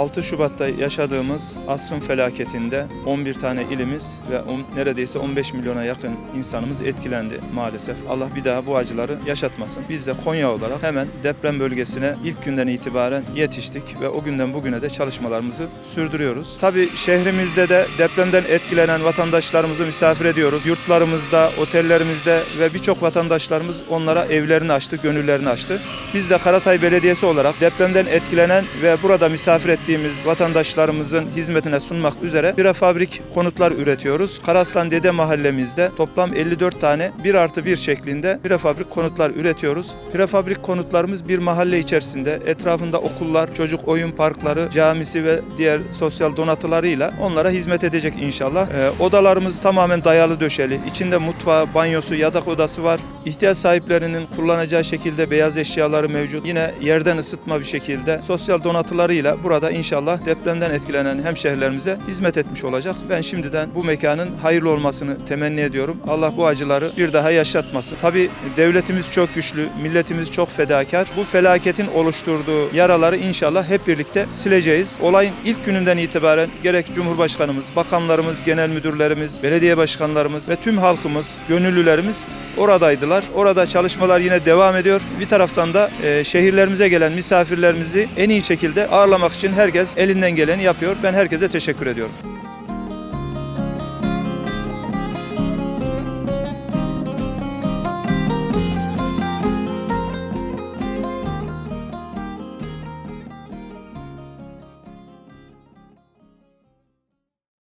6 Şubat'ta yaşadığımız asrın felaketinde 11 tane ilimiz ve on- neredeyse 15 milyona yakın insanımız etkilendi maalesef. Allah bir daha bu acıları yaşatmasın. Biz de Konya olarak hemen deprem bölgesine ilk günden itibaren yetiştik ve o günden bugüne de çalışmalarımızı sürdürüyoruz. Tabii şehrimizde de depremden etkilenen vatandaşlarımızı misafir ediyoruz. Yurtlarımızda, otellerimizde ve birçok vatandaşlarımız onlara evlerini açtı, gönüllerini açtı. Biz de Karatay Belediyesi olarak depremden etkilenen ve burada misafir ettiğimiz vatandaşlarımızın hizmetine sunmak üzere prefabrik konutlar üretiyoruz. Karaslan Dede Mahallemizde toplam 54 tane 1 artı 1 şeklinde prefabrik konutlar üretiyoruz. Prefabrik konutlarımız bir mahalle içerisinde etrafında okullar, çocuk oyun parkları, camisi ve diğer sosyal donatılarıyla onlara hizmet edecek inşallah. Ee, odalarımız tamamen dayalı döşeli. İçinde mutfağı, banyosu, yatak odası var. İhtiyaç sahiplerinin kullanacağı şekilde beyaz eşyaları mevcut. Yine yerden ısıtma bir şekilde sosyal donatılarıyla burada inşallah depremden etkilenen hemşehrilerimize hizmet etmiş olacak. Ben şimdiden bu mekanın hayırlı olmasını temenni ediyorum. Allah bu acıları bir daha yaşatmasın. Tabi devletimiz çok güçlü, milletimiz çok fedakar. Bu felaketin oluşturduğu yaraları inşallah hep birlikte sileceğiz. Olayın ilk gününden itibaren gerek Cumhurbaşkanımız, bakanlarımız, genel müdürlerimiz, belediye başkanlarımız ve tüm halkımız, gönüllülerimiz oradaydılar. Orada çalışmalar yine devam ediyor. Bir taraftan da e, şehirlerimize gelen misafirlerimizi en iyi şekilde ağırlamak için herkes elinden geleni yapıyor. Ben herkese teşekkür ediyorum.